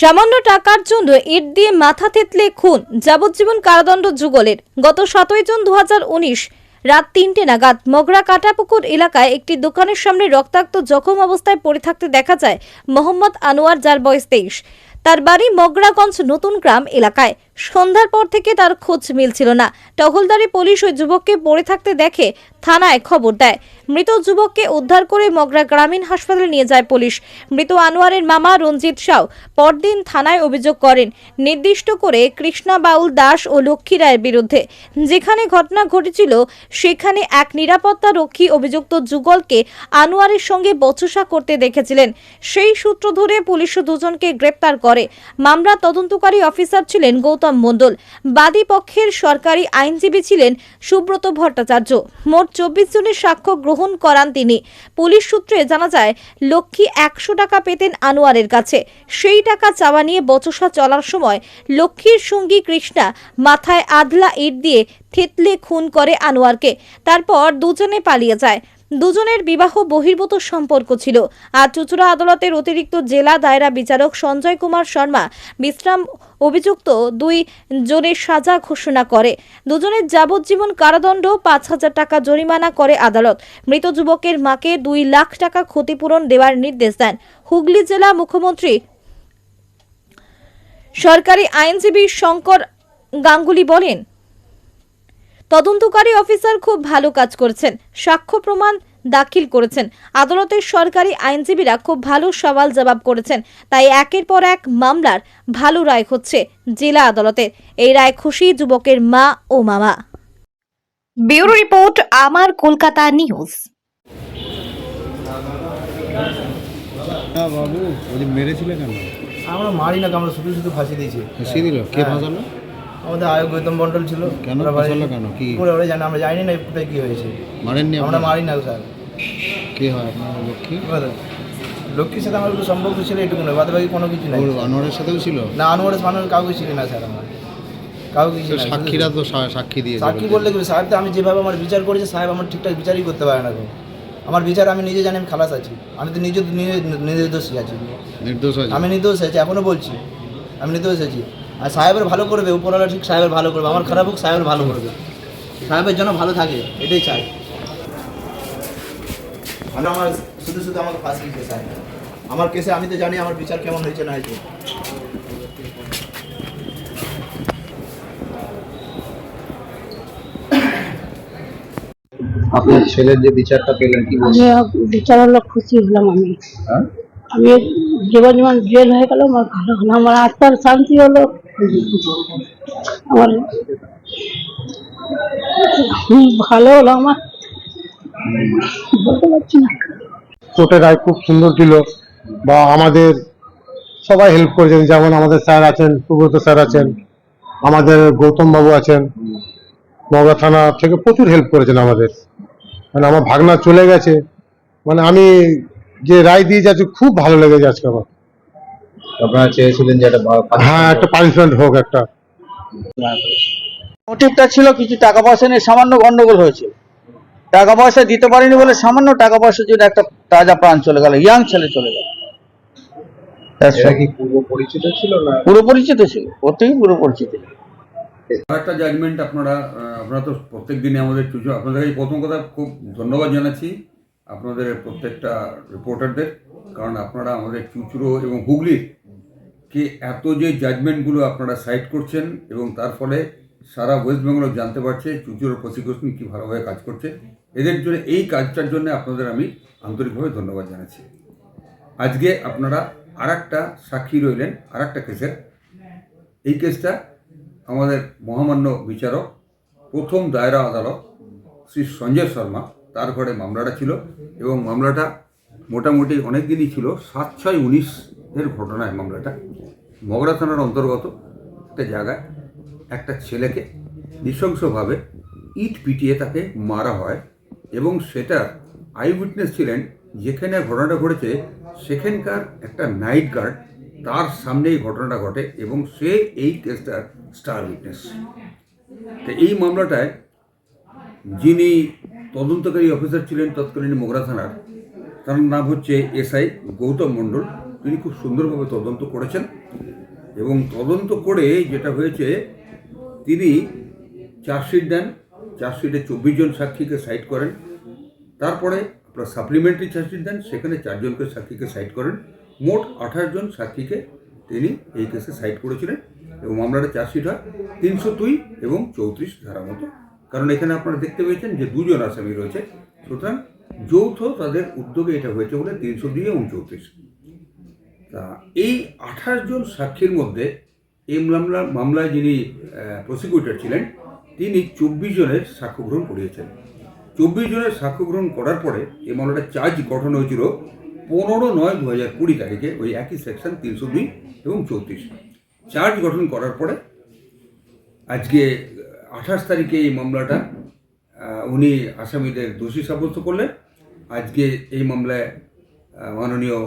সামান্য টাকার জন্য ইট দিয়ে মাথা থেতলে খুন যাবজ্জীবন কারাদণ্ড যুগলের। গত সতেরোই জুন দু হাজার উনিশ রাত তিনটে নাগাদ মগরা কাটাপুকুর এলাকায় একটি দোকানের সামনে রক্তাক্ত জখম অবস্থায় পড়ে থাকতে দেখা যায় মোহাম্মদ আনোয়ার, যার বয়স তেইশ। তার বাড়ি মগরাগঞ্জ নতুন গ্রাম এলাকায়। সন্ধ্যার পর থেকে তার খোঁজ মিলছিল না। টহলদারি পুলিশ ওই যুবককে পড়ে থাকতে দেখে থানায় খবর দেয়। মৃত যুবককে উদ্ধার করে মগরা গ্রামীণ হাসপাতালে নিয়ে যায় পুলিশ। মৃত আনোয়ারের মামা রঞ্জিত সাউ পরদিন থানায় অভিযোগ করেন, নির্দিষ্ট করে কৃষ্ণা বাউল দাস ও লক্ষ্মী রায়ের বিরুদ্ধে। যেখানে ঘটনা ঘটেছিল, সেখানে এক নিরাপত্তা রক্ষী অভিযুক্ত যুগলকে আনোয়ারের সঙ্গে বচসা করতে দেখেছিলেন। সেই সূত্র ধরে পুলিশ দুজনকে গ্রেপ্তার করে। মামলা তদন্তকারী অফিসার ছিলেন গৌতম মণ্ডল। বাদী পক্ষের সরকারি আইনজীবী ছিলেন সুব্রত ভট্টাচার্য। মোট চব্বিশ জনের সাক্ষ্য গ্রহণ করান তিনি। পুলিশ সূত্রে জানা যায়, লক্ষ্মী একশো টাকা পেতেন আনোয়ারের কাছে। সেই টাকা চাওয়া নিয়ে বচসা চলার সময় লক্ষ্মীর সঙ্গী কৃষ্ণা মাথায় আধলা ইট দিয়ে থেতলে খুন করে আনোয়ারকে। তারপর দুজনে পালিয়ে যায়। দুজনের বিবাহ বহির্ভূত সম্পর্ক ছিল। আর চুচুড়া আদালতের অতিরিক্ত জেলা দায়রা বিচারক সঞ্জয় কুমার শর্মা বিশ্রাম অভিযুক্ত দুই জনের সাজা ঘোষণা করে। দুজনের যাবজ্জীবন কারাদণ্ড, পাঁচ হাজার টাকা জরিমানা করে আদালত। মৃত যুবকের মাকে দুই লাখ টাকা ক্ষতিপূরণ দেওয়ার নির্দেশ দেন। হুগলি জেলা মুখ্যমন্ত্রী সরকারি আইনজীবী শঙ্কর গাঙ্গুলি বলেন, তদন্তকারী অফিসার খুব ভালো কাজ করেছেন। সাক্ষ্য প্রমাণ দাখিল করেছেন। আদালতের সরকারি আইনজীবীরা খুব ভালো সওয়াল জবাব করেছেন। তাই একের পর এক মামলার ভালো রায় হচ্ছে জেলা আদালতের। এই রায় খুশি যুবকের মা ও মামা। ব্যুরো রিপোর্ট আমার কলকাতা নিউজ। না বাবু ওই মেরেছিলে কেন? আমরা মারি না আমরা শুধু শুধু ফাঁসি দিয়েছি। ফাঁসিয়ে দিল? কে ফাঁসালো? আমাদের আয়োগ গৌতম মন্ডল ছিল। কেন? বাড়ি- কেন? কি? করে ওরা জানে আমরা জানি না কোথায় কি হয়েছে। মারেননি আমরা মারি না স্যার। কে হয় আপনার লক্ষ্মী? লক্ষ্মীর সাথে আমার একটু সম্পর্ক ছিল এটুকু নয় বাদে বাকি কোনো কিছু নাই। ওর আনোয়ারের সাথেও ছিল? না আনোয়ারের মানুষ কাউকে ছিল না স্যার আমার। কাউকে না সাক্ষীরা তো সাক্ষী দিয়েছে সাক্ষী বললে কি সাহেব তো আমি যেভাবে আমার বিচার করেছি সাহেব আমার ঠিকঠাক বিচারই করতে পারে না আমার বিচার আমি নিজে জানি আমি খালাস আছি। আমি তো নিজে নির্দোষী আছি। নির্দোষ আছে। আমি নির্দোষ আছি এখনও বলছি। আমি নির্দোষ আছি। আর সাহেবের ভালো করবে উপরওয়ালা ঠিক সাহেবের ভালো করবে আমার খারাপ হোক সাহেবের ভালো করবে। সাহেবের জন্য ভালো থাকে এটাই চাই। আমি আমার শুধু শুধু আমাকে ফাঁসি দিতে চাই আমার কেসে আমি তো জানি আমার বিচার কেমন হয়েছে না হয়েছে। আপনার ছেলের যে বিচারটা পেলেন কি আমি বিচার হলো খুশি হলাম আমি। হ্যাঁ? আমি জীবন জীবন জেল হয়ে গেল আমার ভালো হলো আমার আত্মার শান্তি হলো। আমার ভালো হলো আমার। বলতে পারছি না। কোর্টের রায় খুব সুন্দর ছিল বা আমাদের সবাই হেল্প করেছেন যেমন আমাদের স্যার আছেন, সুব্রত স্যার আছেন, আমাদের গৌতম বাবু আছেন নওগাঁ থানা থেকে প্রচুর হেল্প করেছেন আমাদের। মানে আমার ভাগনা চলে গেছে। মানে আমি যে রায় দিয়ে যাচ্ছি খুব ভালো লেগেছে আজকে আমার। আপনারা চেয়েছিলেন যে একটা হ্যাঁ একটা পানিশমেন্ট হোক একটা। মোটিভটা ছিল কিছু টাকা পয়সা নিয়ে সামান্য গন্ডগোল হয়েছিল টাকা পয়সা দিতে পারিনি বলে সামান্য টাকা পয়সার জন্য একটা তাজা প্রাণ চলে গেল ইয়াং ছেলে চলে গেল। এটা কি পূর্ব পরিচিত ছিল না? পুরো পরিচিত ছিল প্রত্যেকই পুরো পরিচিত। আরেকটা জাজমেন্ট আপনারা তো প্রত্যেক দিনে আমাদের চুচু আপনাদের এই প্রথম কথা খুব ধন্যবাদ জানাচ্ছি আপনাদের প্রত্যেকটা রিপোর্টারদের কারণ আপনারা আমাদের চুচুড়ো এবং হুগলির কে এত যে জাজমেন্টগুলো আপনারা সাইট করছেন এবং তার ফলে সারা ওয়েস্ট বেঙ্গল জানতে পারছে চুচুড়োর প্রসিকিউশন কী ভালোভাবে কাজ করছে। এদের জন্য এই কাজটার জন্য আপনাদের আমি আন্তরিকভাবে ধন্যবাদ জানাচ্ছি। আজকে আপনারা আর একটা সাক্ষী রইলেন আর একটা কেসের এই কেসটা আমাদের মহামান্য বিচারক, প্রথম দায়রা আদালত, শ্রী সঞ্জয় শর্মা, তার ঘরে মামলাটা ছিল এবং মামলাটা মোটামুটি অনেক দিনই ছিল, সাত ছয় উনিশ এর ঘটনায় মামলাটা। মগরা থানার অন্তর্গত একটা জায়গায় একটা ছেলেকে নৃশংসভাবে ইট পিটিয়ে তাকে মারা হয় এবং সেটা আই উইটনেস ছিলেন, যেখানে ঘটনাটা ঘটেছে সেখানকার একটা নাইট গার্ড তার সামনেই ঘটনাটা ঘটে এবং সে এই কেসটার স্টার উইটনেস। তো এই মামলাটায় যিনি তদন্তকারী অফিসার ছিলেন তৎকালীন মোগরা থানার, তার নাম হচ্ছে এসআই গৌতম মণ্ডল। তিনি খুব সুন্দরভাবে তদন্ত করেছেন এবং তদন্ত করে যেটা হয়েছে, তিনি চার্জশিট দেন, চার্জশিটে চব্বিশ জন সাক্ষীকে সাইড করেন। তারপরে আপনার সাপ্লিমেন্টারি চার্জশিট দেন, সেখানে চারজনকে সাক্ষীকে সাইড করেন। মোট আঠাশ জন সাক্ষীকে তিনি এই কেসে সাইড করেছিলেন এবং মামলাটা চার্জশিট হয় তিনশো দুই এবং চৌত্রিশ ধারা মতো। কারণ এখানে আপনারা দেখতে পেয়েছেন যে দুজন আসামি রয়েছে। সুতরাং যৌথ তাদের উদ্যোগে এটা হয়েছে বলে তিনশো দুই এবং চৌত্রিশ। তা এই আঠাশ জন সাক্ষীর মধ্যে এই মামলা, মামলায় যিনি প্রসিকিউটর ছিলেন, তিনি চব্বিশ জনের সাক্ষ্য গ্রহণ করিয়েছেন। চব্বিশ জনের সাক্ষ্য গ্রহণ করার পরে এই মামলাটা চার্জ গঠন হয়েছিল পনেরো নয় দু হাজার কুড়ি তারিখে ওই একই সেকশন তিনশো দুই এবং চৌত্রিশ। চার্জ গঠন করার পরে আজকে আঠাশ তারিখে এই মামলাটা উনি আসামিদের দোষী সাব্যস্ত করলেন। আজকে এই মামলায় মাননীয়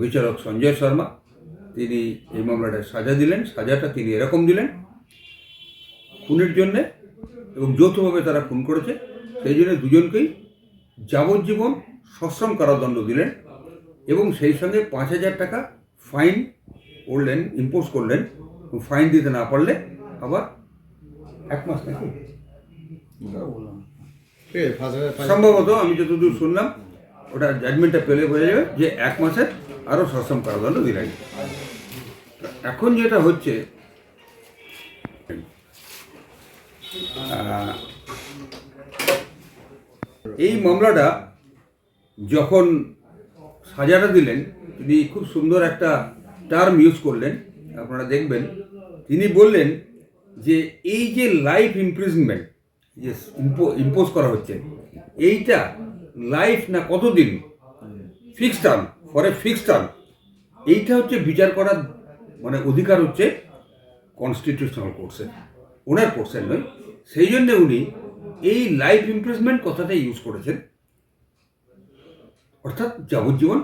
বিচারক সঞ্জয় শর্মা তিনি এই মামলাটা সাজা দিলেন সাজাটা তিনি এরকম দিলেন। খুনের জন্যে এবং যৌথভাবে তারা খুন করেছে সেই জন্য দুজনকেই যাবজ্জীবন সশ্রম কারাদণ্ড দিলেন এবং সেই সঙ্গে পাঁচ হাজার টাকা ফাইন করলেন ইম্পোজ করলেন ফাইন দিতে না পারলে আবার এক মাস নাকি? সম্ভবত আমি যতদূর শুনলাম ওটা জাজমেন্টটা পেলে বোঝা যাবে যে এক মাসের আরও সশ্রম কারাদণ্ড দিলেন এখন যেটা হচ্ছে এই মামলাটা যখন সাজাটা দিলেন, তিনি খুব সুন্দর একটা টার্ম ইউজ করলেন, আপনারা দেখবেন, তিনি বললেন যে এই যে লাইফ ইমপ্রিজনমেন্ট যে ইম্পোজ করা হচ্ছে, এইটা লাইফ না কতদিন fixed term for a fix term এইটা হচ্ছে বিচার করার মানে অধিকার হচ্ছে কনস্টিটিউশনাল কোর্সের ওনার কোর্সের নয়। সেই জন্যে উনি এই লাইফ ইমপ্রেসমেন্ট কথাটা ইউজ করেছেন। অর্থাৎ যাবজ্জীবন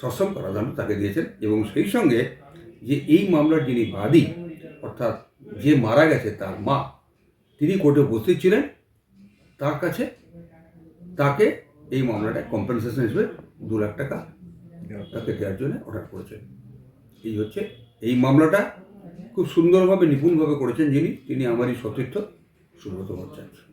সশ্রম কারাদণ্ড তাকে দিয়েছেন এবং সেই সঙ্গে যে এই মামলার যিনি বাদী, অর্থাৎ যে মারা গেছে তার মা, তিনি কোর্টে উপস্থিত ছিলেন। তার কাছে তাকে এই মামলাটা কম্পেনসেশন হিসেবে দু লাখ টাকা তাকে দেওয়ার জন্য অর্ডার করেছেন। এই হচ্ছে, এই মামলাটা খুব সুন্দরভাবে, নিপুণভাবে করেছেন যিনি, তিনি আমারই সতীর্থ, সুব্রত ভট্টাচার্য।